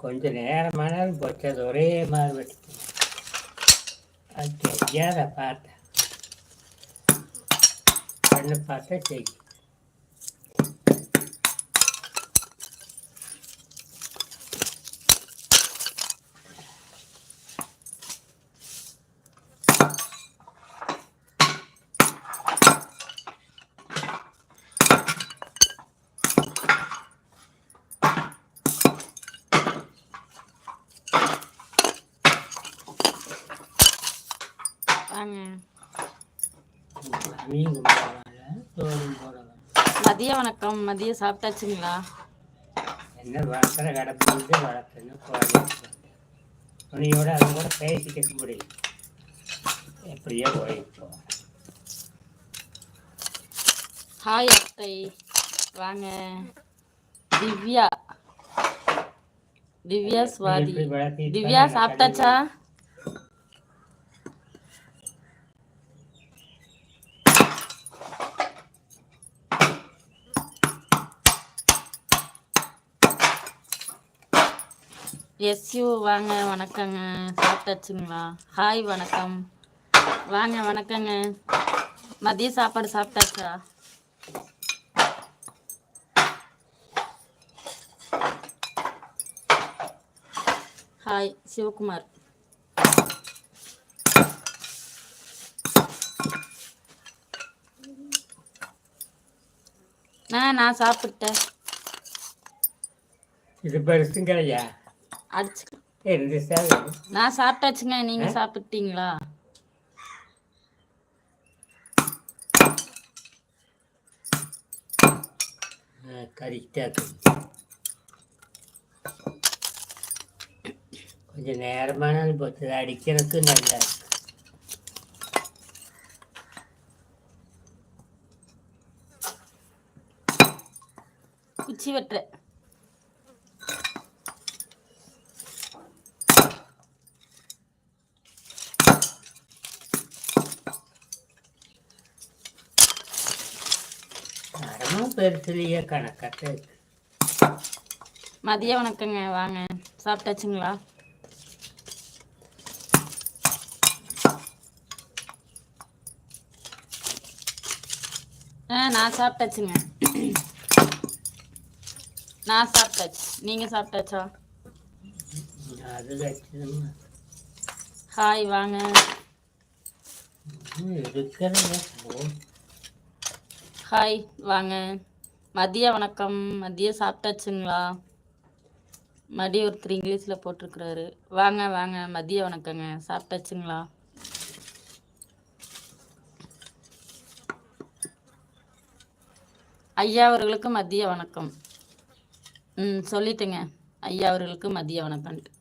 கொஞ்ச நேரமானாலும் பொச்சது ஒரே மாதிரி வெட்டிக்கணும் அது தெரியாத பார்த்தேன் கண்ணு பார்த்தா செய்யும் வாங்க. மதிய வணக்கம். மதியம் சாப்பிட்டாச்சுங்களா? என்ன வளர்க்குற கிடப்பு வளர்க்கணும் கோழி துணியோட அது கூட பேசிக்க முடியும் எப்படியோ போயிட்டோம் ஹாய் அத்தை. வாங்க. திவ்யா. திவ்யா சுவாதி. திவ்யா சாப்பிட்டாச்சா? எஸ்யூ வாங்க வணக்கங்க. சாப்பிட்டாச்சுங்களா? ஹாய் வணக்கம். வாங்க வணக்கங்க. மதிய சாப்பாடு சாப்பிட்டாச்சா? ஹாய் சிவகுமார். ஆ நான் சாப்பிட்டேன். இது பெருசுங்களையா நான் சாப்பிட்டாச்சுங்க நீங்க சாப்பிட்டீங்களா கறிக்கிட்டே கொஞ்சம் நேரமானாலும் போச்சு அடிக்கிறதுக்கு நல்லா இருக்கு. குச்சி வெட்டுற பெருசுலையே கணக்காட்ட மதிய வணக்கங்க வாங்க. சாப்பிட்டாச்சுங்களா? ஆ நான் சாப்பிட்டாச்சுங்க. நான் சாப்பிட்டாச்சு. நீங்க சாப்பிட்டாச்சா? ஹாய் வாங்க. இருக்கிறது ஹாய் வாங்க. மதிய வணக்கம். மதியம் சாப்பிட்டாச்சுங்களா? மதியம் ஒருத்தர் இங்கிலீஷில் போட்டிருக்கிறாரு. வாங்க வாங்க. மதிய வணக்கங்க. சாப்பிட்டாச்சுங்களா? ஐயா அவர்களுக்கு மதிய வணக்கம். ம் சொல்லிட்டேங்க. ஐயா அவர்களுக்கு மதிய வணக்கம்ட்டு